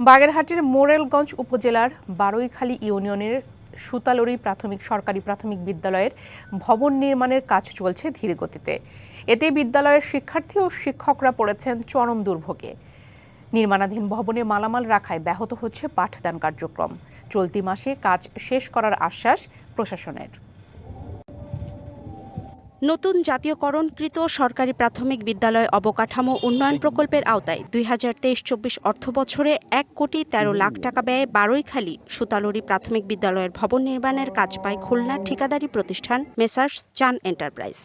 বাগেরহাটের মোরেলগঞ্জ উপজেলার বারৈখালী ইউনিয়নের সুতালড়ি প্রাথমিক সরকারি প্রাথমিক বিদ্যালয়ের ভবন নির্মাণের কাজ চলছে ধীর গতিতে। এতে বিদ্যালয়ের শিক্ষার্থী ও শিক্ষকরা পড়েছেন চরম দুর্ভোগে। নির্মাণাধীন ভবনে মালামাল রাখায় ব্যাহত হচ্ছে পাঠদান কার্যক্রম। চলতি মাসে কাজ শেষ করার আশ্বাস প্রশাসনের। নতুন জাতীয়করণকৃত সরকারি প্রাথমিক বিদ্যালয় অবকাঠামো উন্নয়ন প্রকল্পের আওতায় দুই হাজার তেইশ চব্বিশ অর্থ বছরে এক কোটি তেরো লাখ টাকা ব্যয়ে বারৈখালী সুতালুরি প্রাথমিক বিদ্যালয়ের ভবন নির্মাণের কাজ পায় খুলনা ঠিকাদারি প্রতিষ্ঠান মেসার্স চান এন্টারপ্রাইজ।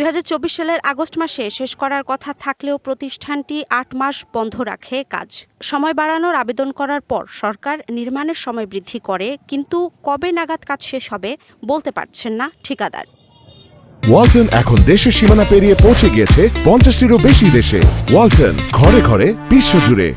দু হাজার চব্বিশ সালের আগস্ট মাসে শেষ করার কথা থাকলেও প্রতিষ্ঠানটি আট মাস বন্ধ রাখে কাজ। সময় বাড়ানোর আবেদন করার পর সরকার নির্মাণের সময় বৃদ্ধি করে, কিন্তু কবে নাগাদ কাজ শেষ হবে বলতে পারছেন না ঠিকাদার। ওয়ালটন এখন দেশের সীমানা পেরিয়ে পৌঁছে গিয়েছে পঞ্চাশটিরও বেশি দেশে। ওয়ালটন ঘরে ঘরে বিশ্বজুড়ে।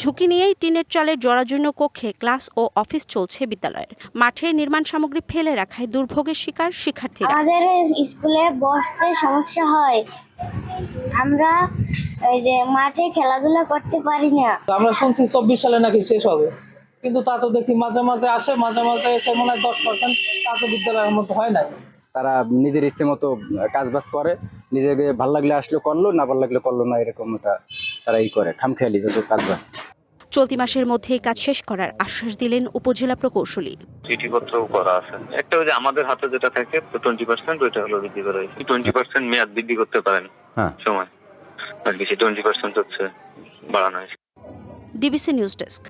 ঝুঁকি নিয়েই টিনের চালের জরাজীর্ণ কক্ষে ক্লাস ও অফিস চলছে বিদ্যালয়ের। মাঠে নির্মাণ সামগ্রী ফেলে রাখায় দুর্ভোগের শিকার শিক্ষার্থীরা। আমাদের স্কুলে বসতে সমস্যা হয়। আমরা ওই যে মাঠে খেলাধুলা করতে পারি না। আমরা শুনছি চব্বিশ সালে নাকি শেষ হবে। কিন্তু তা তো দেখি মাঝে মাঝে আসে মাঝে মাঝে এসে মনে হয় দশ পার্সেন্ট তা তো বিদ্যালয়ের মতো হয় না তারা নিজের ইচ্ছে মতো কাজ বাজ করে নিজেকে ভালো লাগলে আসলো করল না ভালো লাগলে করল না এরকম তারা ই করে খামখেয়ালি যত কাজ বাজ চলতি মাসের মধ্যে কাজ শেষ করার আশ্বাস দিলেন উপজেলা প্রকৌশলী। চিঠিপত্র করা আছে। একটা যে আমাদের হাতে যেটা থাকে টোয়েন্টি পার্সেন্ট ওইটা হলো বৃদ্ধি করা। হয়েছে টোয়েন্টি পার্সেন্ট মেয়াদ বৃদ্ধি করতে পারেন হ্যাঁ। সময়। আর বেশি টোয়েন্টি পার্সেন্ট হচ্ছে বাড়ানো হয়েছে। DBC news desk.